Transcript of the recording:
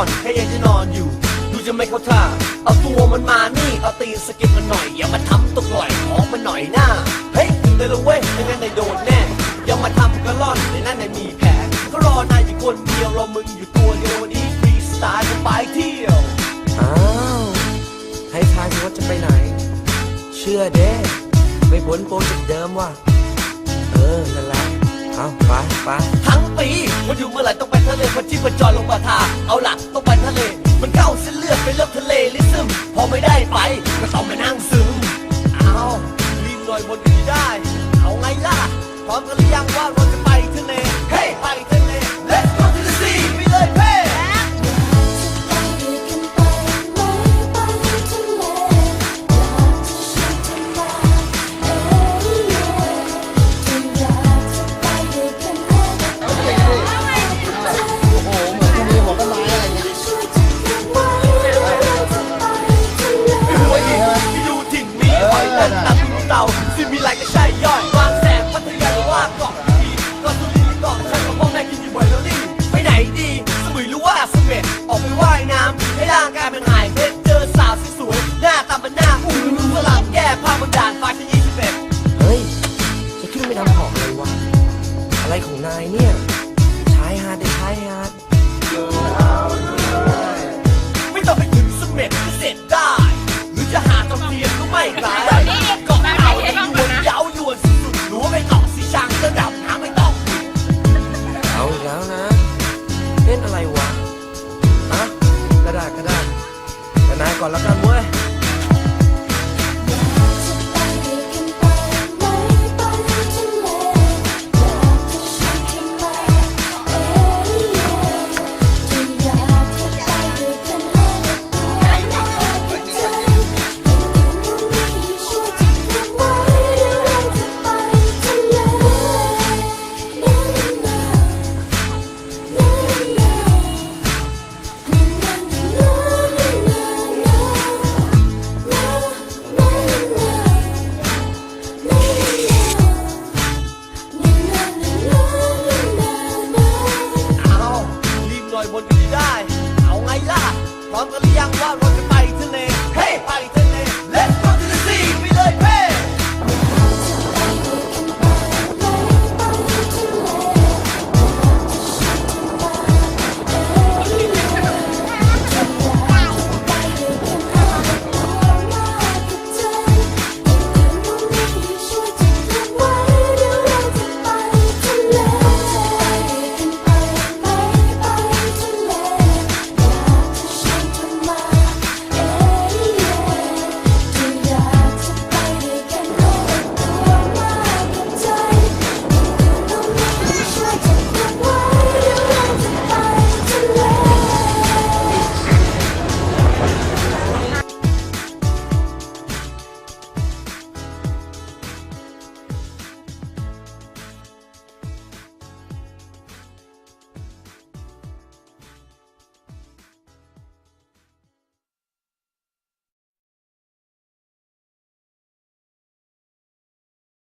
่อนแค่ยังจะนอนอยู่ ดูจะไม่เข้าท่า เอาตัวมันมานี่ เอาตีนสกิดมันหน่อย อย่ามาทำตกลอยของมันหน่อยหน้า เฮ้ยเลยละเว้ยไม่งั้นนายโดนแน่ อย่ามาทำกระล่อนในนั้นนายมีแผนก็รอนายอยู่คนเดียวรอมึงอยู่ตัวเดียววันนี้ฟรีสไตล์จะไปเที่ยว อ้าว ให้ทายสิว่าจะไปไหน เชื่อเด้ไม่พ้นโปรเจกต์เดิมว่ะ เออนั่นแหละ เอาไปไปทั้งปีมันอยู่เมื่อไหร่ต้องไปทะเลพันที่มันจอลงมาทาเอาล่ะต้องไปทะเล มันเข้าเส้นเลือดไปเลือกทะเลลิซึมพอไม่ได้ไปก็ต้ ย่อยวางแสงพัทยาหรือว่าเกาะพีเกาะสุรินทร์เกาะฉันกับพ่อแม่กินอยู่บ่อยแล้วนี่ไปไหนดี สมุยหรือว่าสม็ดออกไปว่ายน้ำให้ร่างกายมันหายเพชรเจอสาวสวยๆหน้าตามันหน้าอู้สลับแก้ผ้าบนด่านฟ้าชั้นยี่สิบเอ็ดเฮ้ยจะขึ้นไปทำหอกเลยวะอะไรของนายเนี่ยชายหาดชายหาด